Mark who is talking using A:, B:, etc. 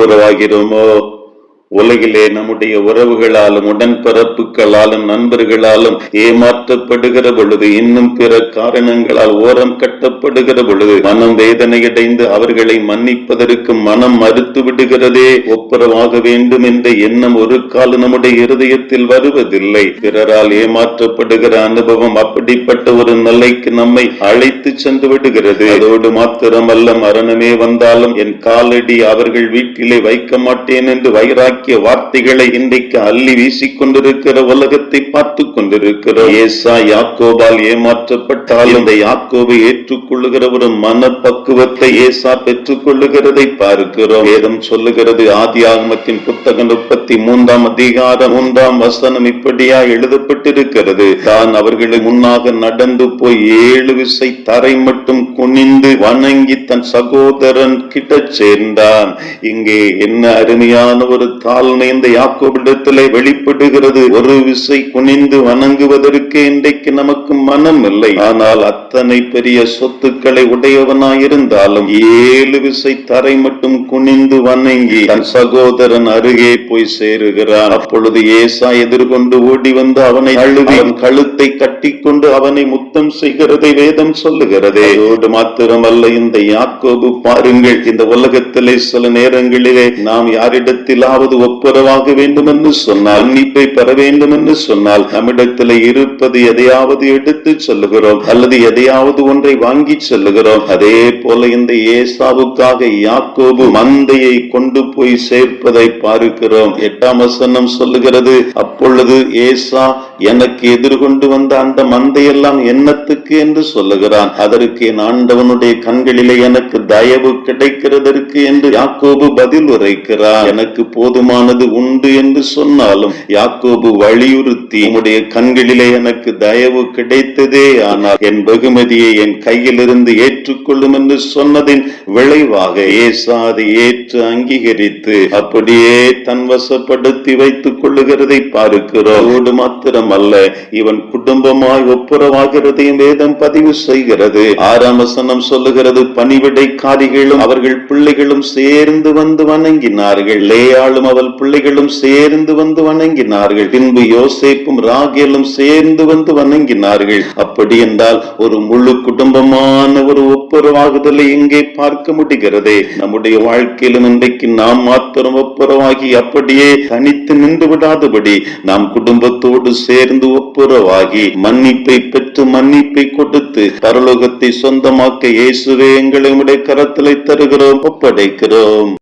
A: pero de algún modo உலகிலே நம்முடைய உறவுகளாலும் உடன்பிறப்புகளாலும் நண்பர்களாலும் ஏமாற்றப்படுகிற பொழுது இன்னும் பிற காரணங்களால் ஓரம் கட்டப்படுகிற பொழுது மனம் வேதனையடைந்து அவர்களை மன்னிப்பதற்கு மனம் மறுத்து விடுகிறதே ஒப்புரவாக வேண்டும் என்ற எண்ணம் ஒரு கால் நம்முடைய இருதயத்தில் வருவதில்லை. பிறரால் ஏமாற்றப்படுகிற அனுபவம் அப்படிப்பட்ட ஒரு நிலைக்கு நம்மை அழைத்து சென்று விடுகிறது. அதோடு மாத்திரமல்ல மரணமே வந்தாலும் என் காலடி அவர்கள் வீட்டிலே வைக்க மாட்டேன் என்று வைராக்கிய வார்த்தைகளை இன்றைக்கு அள்ளி வீசிக் கொண்டிருக்கிற உலகத்தை பார்த்து கொண்டிருக்கிறோம். ஏசா யாக்கோபால் ஏமாற்றப்பட்டால் இந்த யாக்கோபை ஏற்றுக்கொள்ளுகிற ஒரு மனப்பக்குவத்தை ஏசா பெற்றுக் கொள்ளுகிறதை பார்க்கிறோம். வேதம் சொல்லுகிறது ஆதி ஆகமத்தின் புத்தகம் முப்பத்தி மூன்றாம் அதிகாரம் மூன்றாம் வசனம் இப்படியா எழுதப்பட்டிருக்கிறது. தான் அவர்களை முன்னாக நடந்து போய் ஏழு விசை தரை மட்டும் குனிந்து வணங்கி தன் சகோதரன் கிட்ட சேர்ந்தான். இங்கே என்ன அருமையான ஒரு கால் இந்த யாக்கோபிடத்திலே வெளிப்படுகிறது. ஒரு விசை குனிந்து வணங்குவதற்கு இன்றைக்கு நமக்கு மனம் இல்லை ஆனால் அத்தனை பெரிய சொத்துக்களை உடையவனாயிருந்தாலும் ஏழு விசை தரை மட்டும் குனிந்து வணங்கி தன் சகோதரன் அருகே போய் சேருகிறான். அப்பொழுது ஏசா எதிர்கொண்டு ஓடி வந்து அவனை அழுவி கழுத்தை கட்டிக்கொண்டு அவனை முத்தம் செய்கிறதை வேதம் சொல்லுகிறதே. அதோடு மாத்திரமல்ல இந்த யாக்கோபு பாருங்கள் இந்த உலகத்திலே சில நேரங்களிலே நாம் யாரிடத்திலாவது ஒப்புரவாக வேண்டும் என்று சொன்னால் மன்னிப்பை பெற வேண்டும் என்று சொன்னால் நம்மிடத்தில் இருப்பது எதையாவது எடுத்து சொல்லுகிறோம் அல்லது எதையாவது ஒன்றை வாங்கி செல்லுகிறோம். அதே போல இந்த ஏசாவுக்காக யாக்கோபு மந்தையை கொண்டு போய் சேர்ப்பதை பார்க்கிறோம். எட்டாம் வசனம் சொல்லுகிறது அப்பொழுது ஏசா எனக்கு எதிர்கொண்டு வந்த அந்த மந்தையெல்லாம் என்னத்துக்கு? என்று சொல்லுகிறான். அதற்கு என் ஆண்டவனுடைய கண்களிலே எனக்கு தயவு கிடைக்கிறதற்கு? என்று யாக்கோபு பதில் உரைக்கிறார். எனக்கு போதுமானது உண்டு என்று சொன்னாலும் யாக்கோபு வலியுறுத்தி உம்முடைய கண்களிலே எனக்கு தயவு கிடைத்ததே ஆனால் என் வெகுமதியை என் கையிலிருந்து ஏற்றுக்கொள்ளும் என்று சொன்னதின் விளைவாக ஏசா அதை ஏற்று அங்கீகரித்து அப்படியே தன் வசப்படுத்தி வைத்துக் கொள்ளுகிறதை பார்க்கிறோம். அதோடு மாத்திரமல்ல இவன் குடும்பமாய் ஒப்புரவாகிறதையும் வேதம் பதிவு செய்கிறது. ஆறாம் வசனம் சொல்லுகிறது பணிவிடைக்காரிகளும் அவர்கள் பிள்ளைகளும் சேர்ந்து வந்து வணங்கினார்கள். லேயாளும் அவள் பிள்ளைகளும் சேர்ந்து வந்து வணங்கினார்கள். பின்பு யோசேப்பும் ராகேலும் சேர்ந்து வந்து வணங்கினார்கள். அப்படி என்றால் ஒரு முழு குடும்பமான ஒரு ஒப்புரவாகுதலை இங்கே பார்க்க முடிகிறதே. நம்முடைய வாழ்க்கையிலும் இன்றைக்கு நாம் மாத்திரம் ஒப்புரவாகி அப்படியே தனித்து நின்று விடாதபடி நாம் குடும்பத்தோடு சேர்ந்து ஒப்புரவாகி மன்னிப்பை பெற்று மன்னிப்பை கொடுத்து பரலோகத்தை சொந்தமாக்க இயேசுவே எங்களை உடைய கரத்திலே தருகிறோம் ஒப்படைக்கிறோம்.